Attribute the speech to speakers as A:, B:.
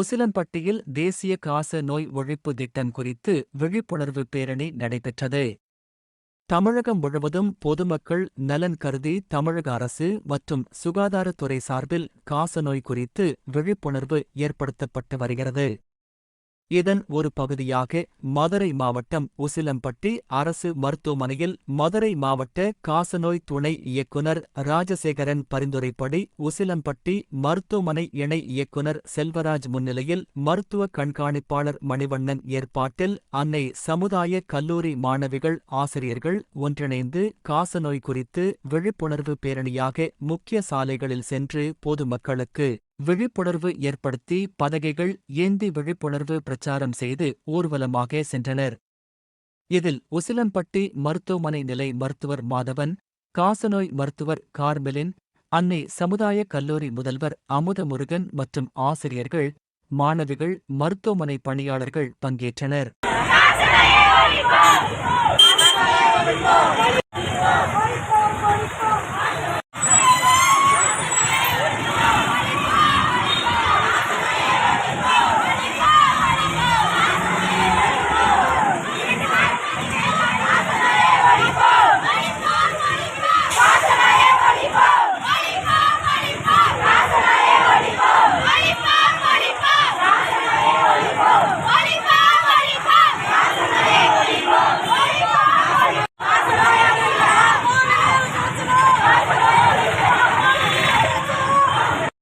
A: உசிலம்பட்டியில் தேசிய காச நோய் ஒழிப்பு திட்டம் குறித்து விழிப்புணர்வு பேரணி நடைபெற்றது. தமிழகம் முழுவதும் பொதுமக்கள் நலன் கருதி தமிழக அரசு மற்றும் சுகாதாரத்துறை சார்பில் காசநோய் குறித்து விழிப்புணர்வு ஏற்படுத்தப்பட்டு வருகிறது. இதன் ஒரு பகுதியாக மதுரை மாவட்டம் உசிலம்பட்டி அரசு மருத்துவமனையில் மதுரை மாவட்ட காசநோய் துணை இயக்குனர் ராஜசேகரன் பரிந்துரைப்படி உசிலம்பட்டி மருத்துவமனை இணை இயக்குனர் செல்வராஜ் முன்னிலையில் மருத்துவ கண்காணிப்பாளர் மணிவண்ணன் ஏற்பாட்டில் அன்னை சமுதாய கல்லூரி மாணவிகள் ஆசிரியர்கள் ஒன்றிணைந்து காசநோய் குறித்து விழிப்புணர்வு பேரணியாக முக்கிய சாலைகளில் சென்று பொதுமக்களுக்கு விழிப்புணர்வு ஏற்படுத்தி பதகைகள் ஏந்தி விழிப்புணர்வு பிரச்சாரம் செய்து ஊர்வலமாக சென்றனர். இதில் உசிலம்பட்டி மருத்துவமனை நிலை மருத்துவர் மாதவன் காசநோய் மருத்துவர் கார்மெலின் அன்னை சமுதாய கல்லூரி முதல்வர் அமுதமுருகன் மற்றும் ஆசிரியர்கள் மாணவிகள் மருத்துவமனை பணியாளர்கள் பங்கேற்றனர்.